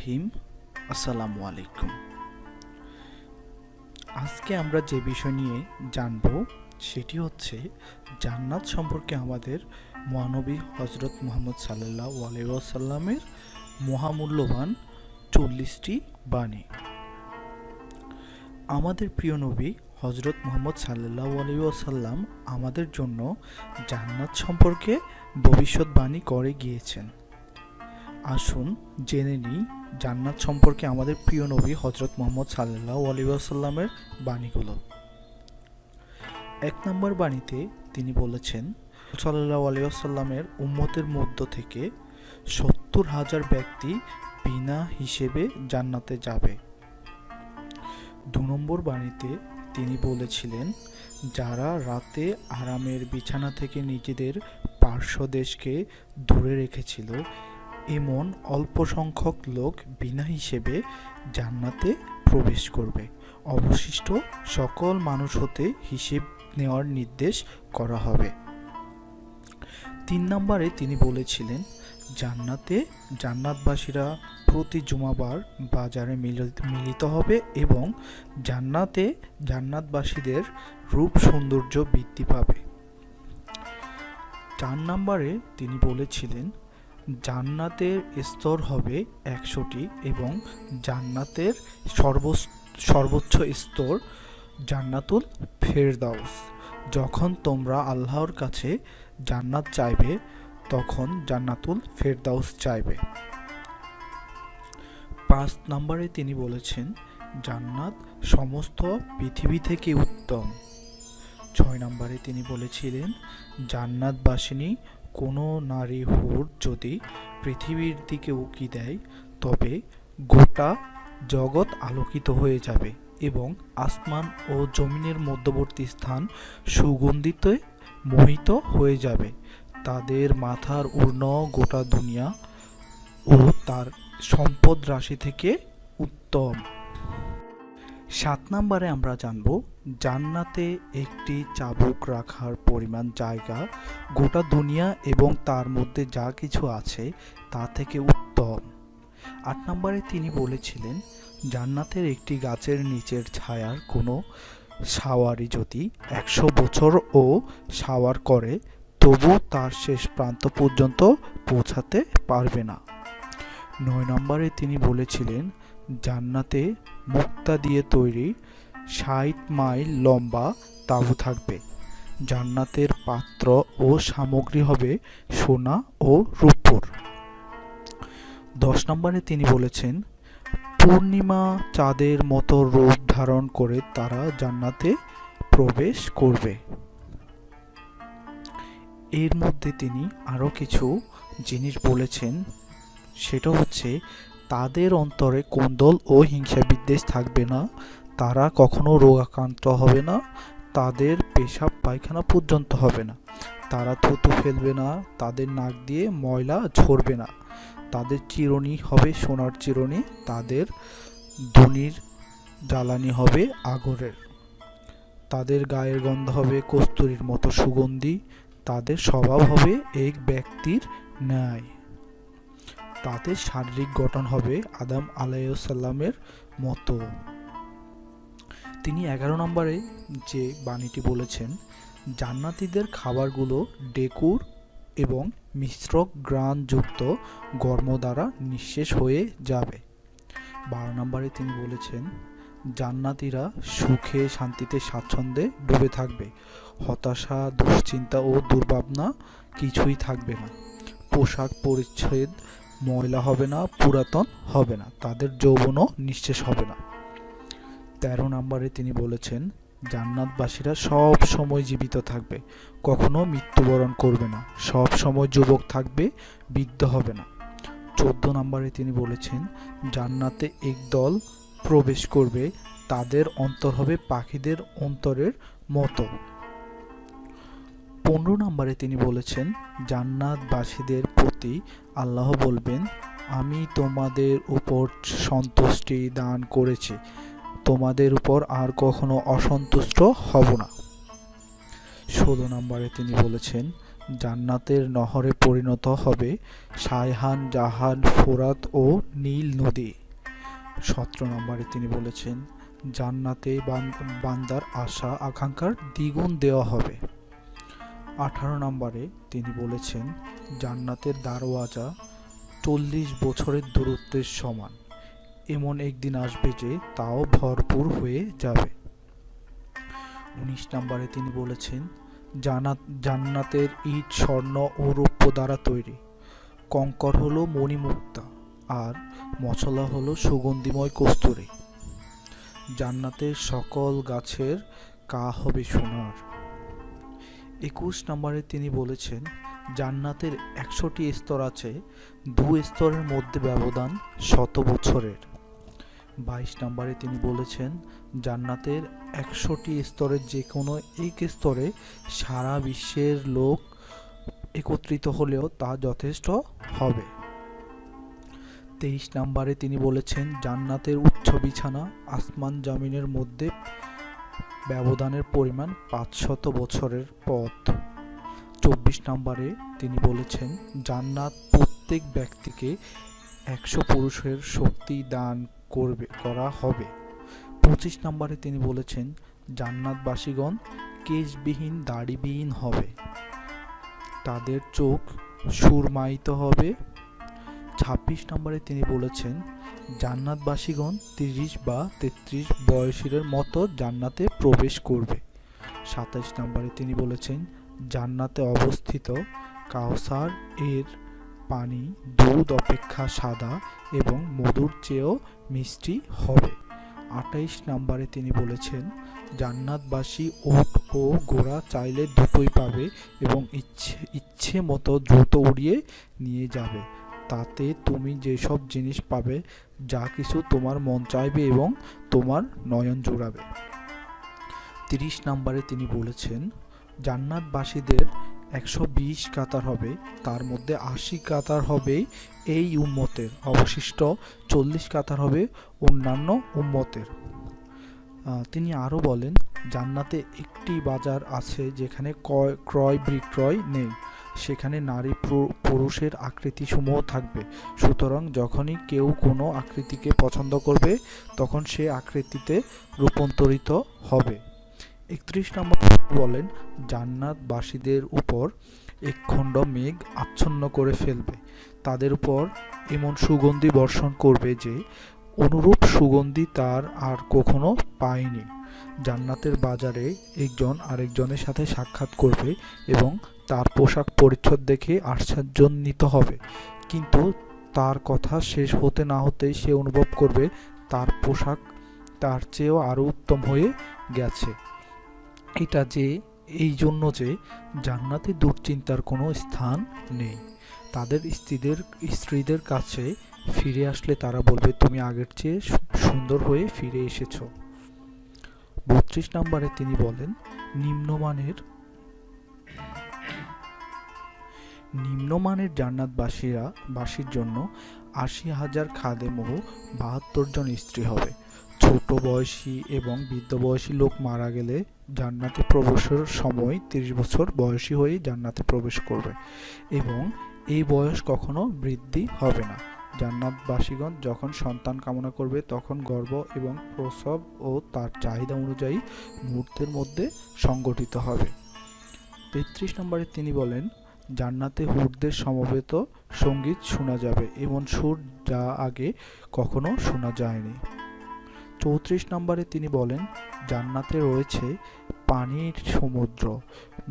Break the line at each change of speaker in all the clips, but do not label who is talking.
রাহিম আসসালামু আলাইকুম। আজকে আমরা যে বিষয় নিয়ে জানব, সেটি হচ্ছে জান্নাত সম্পর্কে আমাদের মহানবী হজরত মুহাম্মদ সাল্লাহ আলাইসাল্লামের মহামূল্যবান চল্লিশটি বাণী। আমাদের প্রিয় নবী হজরত মুহাম্মদ সাল্লাহ আলাইসাল্লাম আমাদের জন্য জান্নাত সম্পর্কে ভবিষ্যৎবাণী করে গিয়েছেন। আসুন জেনে নিই জান্নাত সম্পর্কে আমাদের প্রিয় নবী হজরত মোহাম্মদ সাল্লাহ আলিউসাল্লামের বাণীগুলো। এক নম্বর বাণীতে তিনি বলেছেন সাল্লাহ আলিউসাল্লামের উম্মতের মধ্য থেকে সত্তর হাজার ব্যক্তি বিনা হিসেবে জান্নাতে যাবে। দু নম্বর বাণীতে তিনি বলেছিলেন, যারা রাতে আরামের বিছানা থেকে নিজেদের পার্শ্বদেশকে দূরে রেখেছিল এমন অল্প সংখ্যক লোক বিনা হিসেবে জান্নাতে প্রবেশ করবে। অবশিষ্ট সকল মানুষ হতে হিসেব নেওয়ার নির্দেশ করা হবে। তিন নম্বরে তিনি বলেছিলেন, জান্নাতে জান্নাতবাসীরা প্রতি জুমাবার বাজারে মিল- মিলিত হবে এবং জান্নাতে জান্নাতবাসীদের রূপ সৌন্দর্য বৃদ্ধি পাবে। চার নম্বরে তিনি বলেছিলেন জান্নাতের স্তর হবে একশোটি এবং জান্নাতের সর্ব সর্বোচ্চ স্তর জান্নাতুল ফেরদাউস। যখন তোমরা আল্লাহর কাছে জান্নাত চাইবে, তখন জান্নাতুল ফেরদাউস চাইবে। পাঁচ নম্বরে তিনি বলেছেন, জান্নাত সমস্ত পৃথিবী থেকে উত্তম। ছয় নম্বরে তিনি বলেছিলেন, জান্নাতবাসিনী কোনো নারী হুর যদি পৃথিবীর দিকে উকি দেয়, তবে গোটা জগৎ আলোকিত হয়ে যাবে এবং আসমান ও জমিনের মধ্যবর্তী স্থান সুগন্ধিত মোহিত হয়ে যাবে। তাদের মাথার উর্ণ গোটা দুনিয়া ও তার সম্পদ রাশি থেকে উত্তম। সাত নম্বরে আমরা জানব, জান্নাতে একটি চাবুক রাখার পরিমাণ জায়গা, গোটা দুনিয়া এবং তার মধ্যে যা কিছু আছে তা থেকে উত্তম। আট নম্বরে তিনি বলেছিলেন, জান্নাতের একটি গাছের নিচের ছায়ার কোনো সাওয়ারি যদি একশো বছর ও সাওয়ার করে, তবু তার শেষ প্রান্ত পর্যন্ত পৌঁছাতে পারবে না। নয় নম্বরে তিনি বলেছিলেন, জান্নাতে মুক্তা দিয়ে তৈরি ষাট মাইল লম্বা তাঁবু থাকবে। জান্নাতের পাত্র ও সামগ্রী হবে সোনা ও রূপোর। দশ নম্বরে তিনি বলেছেন, পূর্ণিমা চাঁদের মতো রূপ ধারণ করে তারা জান্নাতে প্রবেশ করবে। এর মধ্যে তিনি আরও কিছু জিনিস বলেছেন, সেটা হচ্ছে তাদের অন্তরে কোন্দল ও হিংসা বিদ্বেষ থাকবে না। তারা কখনো রোগাক্রান্ত হবে না। তাদের পেশাব পায়খানা পর্যন্ত হবে না। তারা থুতু ফেলবে না। তাদের নাক দিয়ে ময়লা ঝরবে না। তাদের চিরুনি হবে সোনার চিরুনি। তাদের ধনির জ্বালানি হবে আগরের। তাদের গায়ের গন্ধ হবে কস্তুরীর মতো সুগন্ধি। তাদের স্বভাব হবে এক ব্যক্তির ন্যায়। তাদের শারীরিক গঠন হবে আদাম আলাইসাল্লামের মতো। তিনি এগারো নম্বরে যে বাণীটি বলেছেন, জান্নাতীদের খাবারগুলো ডেকুর এবং মিশ্র গ্রানযুক্ত গর্ম দ্বারা নিঃশেষ হয়ে যাবে। বারো নম্বরে তিনি বলেছেন, জান্নাতীরা সুখে শান্তিতে স্বাচ্ছন্দ্যে ডুবে থাকবে। হতাশা, দুশ্চিন্তা ও দুর্ভাবনা কিছুই থাকবে না। পোশাক পরিচ্ছদ ময়লা হবে না, পুরাতন হবে না, তাদের যৌবনও নিঃশেষ হবে না। তেরো নম্বরে তিনি বলেছেন, জান্নাতবাসীরা সব সময় জীবিত থাকবে, কখনো মৃত্যুবরণ করবে না, সব সময় যুবক থাকবে, বৃদ্ধ হবে না। চোদ্দ নম্বরে তিনি বলেছেন, জান্নাতে এক দল প্রবেশ করবে, তাদের অন্তর হবে পাখিদের অন্তরের মতো। পনেরো নম্বরে তিনি বলেছেন, জান্নাতবাসীদের প্রতি আল্লাহ বলবেন, আমি তোমাদের উপর সন্তুষ্টি দান করেছি। তোমাদের উপর আর কখনো অসন্তুষ্ট হব না। ষোলো নম্বরে তিনি বলেছেন, জান্নাতের নহরে পরিণত হবে সায়হান জাহান, ফোরাত ও নীল নদী। সতেরো নম্বরে তিনি বলেছেন, জান্নাতে বান- বান্দার আশা আকাঙ্ক্ষার দ্বিগুণ দেওয়া হবে। আঠারো নম্বরে তিনি বলেছেন, জান্নাতের দারওয়াজা চল্লিশ বছরের দূরত্বের সমান। এমন একদিন আসবে যে তাও ভরপুর হয়ে যাবে। উনিশ নম্বরে তিনি বলেছেন, জানাত, জান্নাতের ইট, স্বর্ণ ও রৌপ্য দ্বারা তৈরি। কঙ্কর হলো মণিমুক্তা আর মশলা হলো সুগন্ধিময় কস্তুরী। জান্নাতের সকল গাছের কা হবে সোনার। একুশ নম্বরে তিনি বলেছেন, জান্নাতের একশোটি স্তর আছে, দু স্তরের মধ্যে ব্যবধান শত বছরের। বাইশ নম্বরে তিনি বলেছেন, জান্নাতের একশোটি স্তরের যে কোনো এক স্তরে সারা বিশ্বের লোক একত্রিত হলেও তা যথেষ্ট হবে। তেইশ নম্বরে তিনি বলেছেন, জান্নাতের উচ্চ বিছানা আসমান জামিনের মধ্যে ব্যবধানের পরিমাণ পাঁচশত বছরের পথ। চব্বিশ নম্বরে তিনি বলেছেন, জান্নাত প্রত্যেক ব্যক্তিকে একশো পুরুষের শক্তি দান করবে, করা হবে। পঁচিশ নম্বরে তিনি বলেছেন, জান্নাতবাসীগণ কেশবিহীন, দাড়িবিহীন হবে। তাদের চোখ সুরমায়িত হবে। ছাব্বিশ নম্বরে তিনি বলেছেন জান্নাতবাসীগণ তিরিশ বা তেত্রিশ বয়সীদের মতো জান্নাতে প্রবেশ করবে। সাতাইশ নম্বরে তিনি বলেছেন, জান্নাতে অবস্থিত কাউসার এর পানি, দুধ অপেক্ষা সাদা এবং মধুর চেয়েও মিষ্টি হবে। আঠাইশ নম্বরে তিনি বলেছেন, জান্নাতবাসী ওট ও গোড়া চাইলে দুটোই পাবে এবং ইচ্ছে ইচ্ছে মতো দ্রুত উড়িয়ে নিয়ে যাবে। তাতে তুমি যেসব জিনিস পাবে, যা কিছু তোমার মন চাইবে এবং তোমার নয়ন জোড়াবে। তিরিশ নম্বরে তিনি বলেছেন, জান্নাতবাসীদের একশো বিশ কাতার হবে, তার মধ্যে আশি কাতার হবে এই উম্মতের, অবশিষ্ট চল্লিশ কাতার হবে অন্যান্য উম্মতের। তিনি আরও বলেন, জান্নাতে একটি বাজার আছে যেখানে ক্রয় ক্রয়, বিক্রয় নেই। সেখানে নারী পুরু- পুরুষের আকৃতিসমূহ থাকবে। সুতরাং যখনই কেউ কোনো আকৃতিকে পছন্দ করবে, তখন সে আকৃতিতে রূপান্তরিত হবে। একত্রিশ নম্বর বলেন, জান্নাতবাসীদের উপর একখণ্ড মেঘ আচ্ছন্ন করে ফেলবে। তাদের উপর এমন সুগন্ধি বর্ষণ করবে যে, অনুরূপ সুগন্ধি তার আর কখনো পায়নি। জান্নাতের বাজারে একজন আরেকজনের সাথে সাক্ষাৎ করবে এবং তার পোশাক পরিচ্ছদ দেখে আশ্চর্যান্বিত হবে। কিন্তু তার কথা শেষ হতে না হতেই সে অনুভব করবে, তার পোশাক তার চেয়েও আরও উত্তম হয়ে গেছে। এটা যে, এই জন্য যে জান্নাতে দুশ্চিন্তার কোনো স্থান নেই। তাদের স্ত্রীদের স্ত্রীদের কাছে ফিরে আসলে তারা বলবে, তুমি আগের চেয়ে সুন্দর হয়ে ফিরে এসেছ। বত্রিশ নম্বরে তিনি বলেন, নিম্নমানের নিম্নমানের জান্নাতবাসীরা, বাসীর জন্য আশি হাজার খাদেম ও বাহাত্তর জন স্ত্রী হবে। ছোট বয়সী এবং বৃদ্ধ বয়সী লোক মারা গেলে জান্নাতে প্রবেশের সময় তিরিশ বছর বয়সী হয়ে জান্নাতে প্রবেশ করবে এবং এই বয়স কখনো বৃদ্ধি হবে না। জান্নাতবাসীগণ যখন সন্তান কামনা করবে, তখন গর্ভ এবং প্রসব ও তার চাহিদা অনুযায়ী মুহূর্তের মধ্যে সংগঠিত হবে। তেত্রিশ নম্বরে তিনি বলেন, জান্নাতে হুরদের সমবেত সংগীত শোনা যাবে, এমন সুর যা আগে কখনো শোনা যায়নি। চৌত্রিশ নম্বরে তিনি বলেন, জান্নাতে রয়েছে পানির সমুদ্র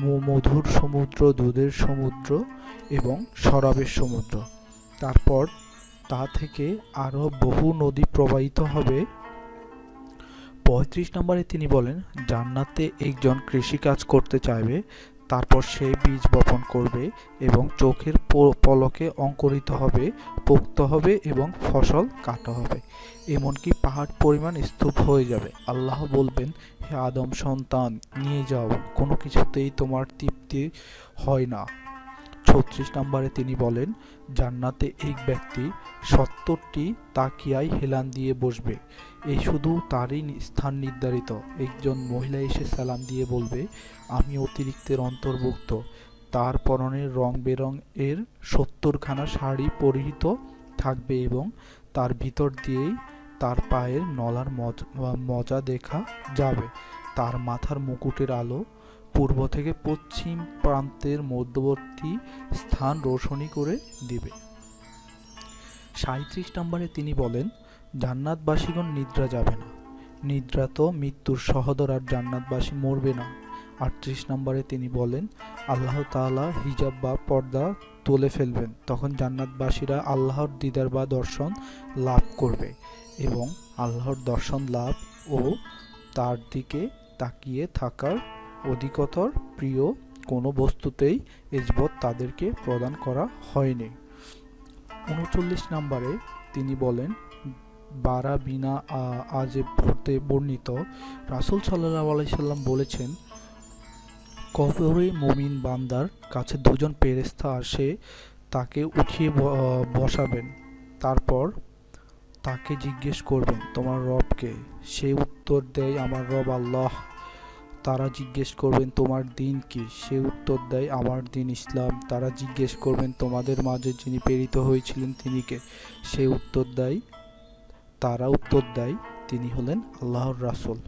মধুর সমুদ্র, দুধের সমুদ্র এবং শরাবের সমুদ্র। তারপর তা থেকে আরও বহু নদী প্রবাহিত হবে। পঁয়ত্রিশ নম্বরে তিনি বলেন, জান্নাতে একজন কৃষিকাজ করতে চাইবে, তারপর সে বীজ বপন করবে এবং চোখের পলকে অঙ্কুরিত হবে, পোক্ত হবে এবং ফসল কাটা হবে। এমনকি পাহাড় পরিমাণ স্তূপ হয়ে যাবে। আল্লাহ বলবেন, হে আদম সন্তান, নিয়ে যাও। কোনো কিছুতেই তোমার তৃপ্তি হয় না। ছত্রিশ নম্বরে তিনি বলেন, জান্নাতে এক ব্যক্তি সত্তরটি তাকিয়ায় হেলান দিয়ে বসবে। এই শুধু তারই স্থান নির্ধারিত। একজন মহিলা এসে সালাম দিয়ে বলবে, আমি অতিরিক্তের অন্তর্ভুক্ত। তার পরনে রং বেরং এর সত্তরখানা শাড়ি পরিহিত থাকবে এবং তার ভিতর দিয়েই তার পায়ের নলার মজা দেখা যাবে। তার মাথার মুকুটের আলো পূর্ব থেকে পশ্চিম প্রান্তের মধ্যবর্তী স্থান রোশনী করে দিবে। সাঁত্রিশ নম্বরে তিনি বলেন, জান্নাতবাসীগণ নিদ্রা যাবে না। নিদ্রা তো মৃত্যুর সহদর আর জান্নাতবাসী মরবে না। আটত্রিশ নম্বরে তিনি বলেন, আল্লাহ তাআলা হিজাব বা পর্দা তুলে ফেলবেন। তখন জান্নাতবাসীরা আল্লাহর দিদার বা দর্শন লাভ করবে এবং আল্লাহর দর্শন লাভ ও তার দিকে তাকিয়ে থাকার অধিকতর প্রিয় কোনো বস্তুতেই এজবত তাদেরকে প্রদান করা হয়নি। উনচল্লিশ নম্বরে তিনি বলেন, বারা বিনা আজে হতে বর্ণিত। রাসূল সাল্লাহ আলাইসাল্লাম বলেছেন, কবরে মুমিন বান্দার কাছে দুজন পেরেস্তা আসে, তাকে উঠিয়ে বসাবেন। তারপর তাকে জিজ্ঞেস করবেন, তোমার রবকে? সে উত্তর দেয়, আমার রব আল্লাহ। তারা জিজ্ঞেস করবেন, তোমার দিন কি? সে উত্তর দেয়, আমার দিন ইসলাম। তারা জিজ্ঞেস করবেন, তোমাদের মাঝে যিনি প্রেরিত হয়েছিলেন তিনি কে? সে উত্তর দেয়, তারা উত্তর দেয়, তিনি হলেন আল্লাহর রাসূল।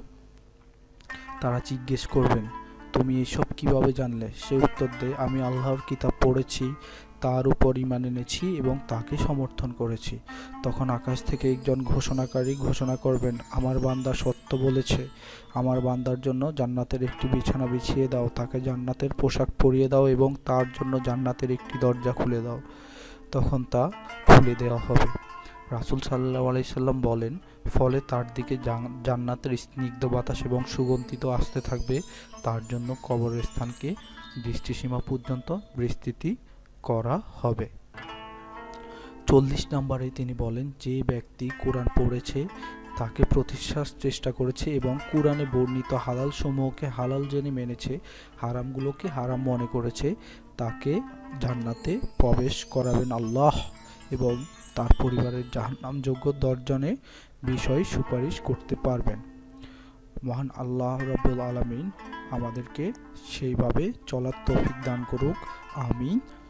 তারা জিজ্ঞেস করবেন, তুমি এসব কীভাবে জানলে? সে উত্তর দেয়, আমি আল্লাহর কিতাব পড়েছি। তার উপর ইমান এনেছি এবং তাকে সমর্থন করেছি। তখন আকাশ থেকে একজন ঘোষণাকারী ঘোষণা করবেন, আমার বান্দা সত্য বলেছে। আমার বান্দার জন্য জান্নাতের একটি বিছানা বিছিয়ে দাও, তাকে জান্নাতের পোশাক পরিয়ে দাও এবং তার জন্য জান্নাতের একটি দরজা খুলে দাও। তখন তা খুলে দেওয়া হবে। রাসূল সাল্লাহ আলাইসাল্লাম বলেন, ফলে তার দিকে জান্নাতের স্নিগ্ধ বাতাস এবং সুগন্ধিত আসতে থাকবে। তার জন্য কবরের স্থানকে দৃষ্টিসীমা পর্যন্ত বিস্তৃতি করা হবে। চল্লিশ নম্বরে তিনি বলেন, যে ব্যক্তি কোরআন পড়েছে, তাকে প্রতিশ্বাস চেষ্টা করেছে এবং কোরআনে বর্ণিত হালাল সমূহকে হালাল জেনে মেনেছে, হারামগুলোকে হারাম মনে করেছে, তাকে জান্নাতে প্রবেশ করাবেন আল্লাহ এবং তার পরিবারের জাহান্নামযোগ্য দর্জনে বিষয় সুপারিশ করতে পারবেন। মহান আল্লাহ রাব্বুল আলামিন আমাদেরকে সেইভাবে চলার তৌফিক দান করুক। আমিন।